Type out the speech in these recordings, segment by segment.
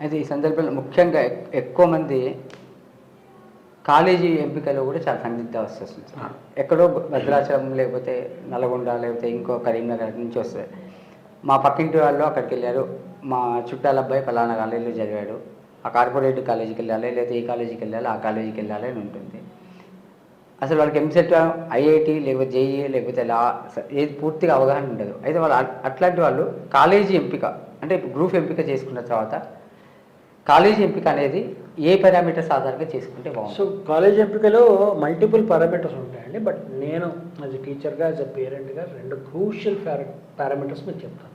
అయితే ఈ సందర్భంలో ముఖ్యంగా ఎక్- ఎక్కువ మంది కాలేజీ ఎంపికలో కూడా చాలా సందిగ్ధ వస్తుంది. ఎక్కడో భద్రాచలం లేకపోతే నల్గొండ లేకపోతే ఇంకో కరీంనగర్ నుంచి వస్తుంది మా పక్కింటి వాళ్ళు అక్కడికి వెళ్ళారు. మా చుట్టాల అబ్బాయి ఫలానా కాలేజీలో చదివాడు. ఆ కార్పొరేట్ కాలేజీకి వెళ్ళాలి లేకపోతే ఈ కాలేజీకి వెళ్ళాలి ఆ కాలేజీకి వెళ్ళాలి అని ఉంటుంది. అసలు వాళ్ళకి ఎంసెట్ ఐఐటి లేకపోతే జేఈ లేకపోతే లా ఏది పూర్తిగా అవగాహన ఉండదు. అయితే వాళ్ళు అట్- అట్లాంటి వాళ్ళు కాలేజీ ఎంపిక అంటే గ్రూప్ ఎంపిక చేసుకున్న తర్వాత కాలేజీ ఎంపిక అనేది ఏ పారామీటర్స్ ఆధారంగా చేసుకుంటే సో కాలేజ్ ఎంపికలో మల్టిపుల్ పారామీటర్స్ ఉంటాయండి. బట్ నేను యాజ్ ఎ టీచర్గా యాజ్ ఎ పేరెంట్గా రెండు క్రూషియల్ పారామీటర్స్ మీకు చెప్తాను.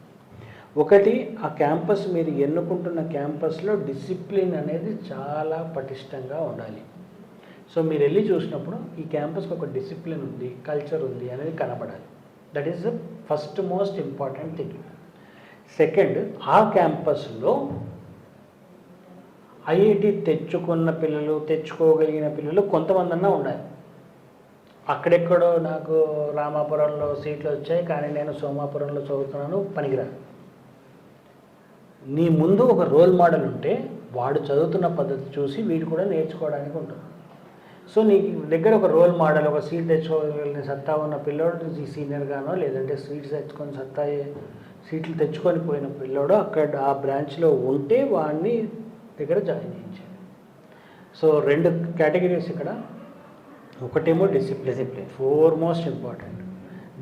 ఒకటి ఆ క్యాంపస్ మీరు ఎన్నుకుంటున్న క్యాంపస్లో డిసిప్లిన్ అనేది చాలా పటిష్టంగా ఉండాలి. సో మీరు వెళ్ళి చూసినప్పుడు ఈ క్యాంపస్కి ఒక డిసిప్లిన్ ఉంది కల్చర్ ఉంది అనేది కనబడాలి. That is the first most important thing second ఆ క్యాంపస్లో ఐఐటి తెచ్చుకున్న పిల్లలు తెచ్చుకోగలిగిన పిల్లలు కొంతమంది అన్నా ఉండాలి. అక్కడెక్కడో నాకు రామాపురంలో సీట్లు వచ్చాయి కానీ నేను సోమాపురంలో చదువుతున్నాను పనికిరా నీ ముందు ఒక రోల్ మోడల్ ఉంటే వాడు చదువుతున్న పద్ధతి చూసి వీడు కూడా నేర్చుకోవడానికి ఉంటుంది. సో నీ దగ్గర ఒక రోల్ మోడల్ ఒక సీట్ తెచ్చుకోగలిగిన సత్తా ఉన్న పిల్లోడు ఈ సీనియర్గానో లేదంటే సీట్స్ తెచ్చుకొని సత్తా సీట్లు తెచ్చుకొని పోయిన పిల్లోడు అక్కడ ఆ బ్రాంచ్లో ఉంటే వాడిని దగ్గర జాయిన్ చేయించాలి సో రెండు కేటగిరీస్ ఇక్కడ. ఒకటేమో discipline. Discipline. For most important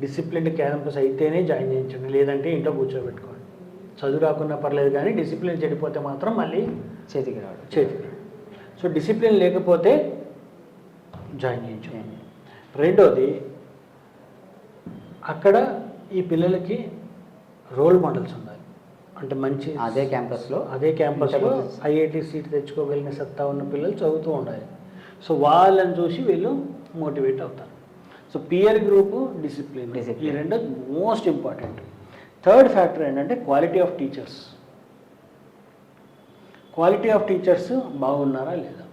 discipline campus అయితేనే జాయిన్ చేయించండి. లేదంటే ఇంట్లో కూర్చోబెట్టుకోండి. చదువు రాకున్నా పర్లేదు కానీ డిసిప్లిన్ చెడిపోతే మాత్రం మళ్ళీ చేతికి రావడం. చేతికి సో డిసిప్లిన్ లేకపోతే జాయిన్ చేయించండి. రెండోది అక్కడ ఈ పిల్లలకి రోల్ మోడల్స్ ఉండాలి. అంటే మంచి అదే క్యాంపస్లో అదే క్యాంపస్లో ఐఐటి సీట్ తెచ్చుకోగలిగిన సత్తా ఉన్న పిల్లలు చదువుతూ ఉండాలి. సో వాళ్ళని చూసి వీళ్ళు మోటివేట్ అవుతారు. So peer group discipline. Discipline. ఈ రెండు మోస్ట్ ఇంపార్టెంట్. థర్డ్ ఫ్యాక్టర్ ఏంటంటే quality of teachers. Quality of teachers బాగున్నారా లేదా?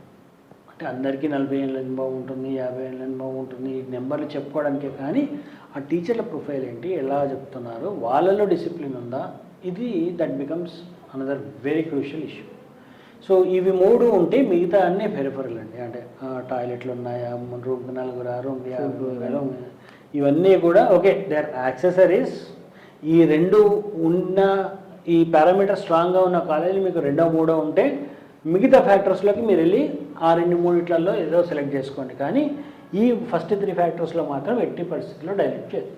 అంటే అందరికీ నలభై ఏళ్ళ అనుభవం ఉంటుంది యాభై ఏళ్ళ అనుభవం ఉంటుంది ఈ నెంబర్లు చెప్పుకోవడానికే కానీ ఆ టీచర్ల ప్రొఫైల్ ఏంటి ఎలా చెప్తున్నారు వాళ్ళలో డిసిప్లిన్ ఉందా? ఇది that becomes another very crucial issue so ఇవి మూడు ఉంటే మిగతా అన్నీ పెరిఫరల్ అండి. అంటే టాయిలెట్లు ఉన్నాయా? రూమ్కి నలుగురా రూమ్కి రూమ్ ఇవన్నీ కూడా ఓకే దే ఆర్ యాక్సెసరీస్ ఈ రెండు ఉన్న ఈ పారామీటర్ స్ట్రాంగ్గా ఉన్న కాలేజీలు మీకు రెండో మూడో ఉంటే మిగతా ఫ్యాక్టర్స్లోకి మీరు వెళ్ళి ఆ రెండు మూడిట్లలో ఏదో సెలెక్ట్ చేసుకోండి. కానీ ఈ ఫస్ట్ త్రీ ఫ్యాక్టర్స్లో మాత్రం ఎట్టి పరిస్థితుల్లో డైరెక్ట్ చేయదు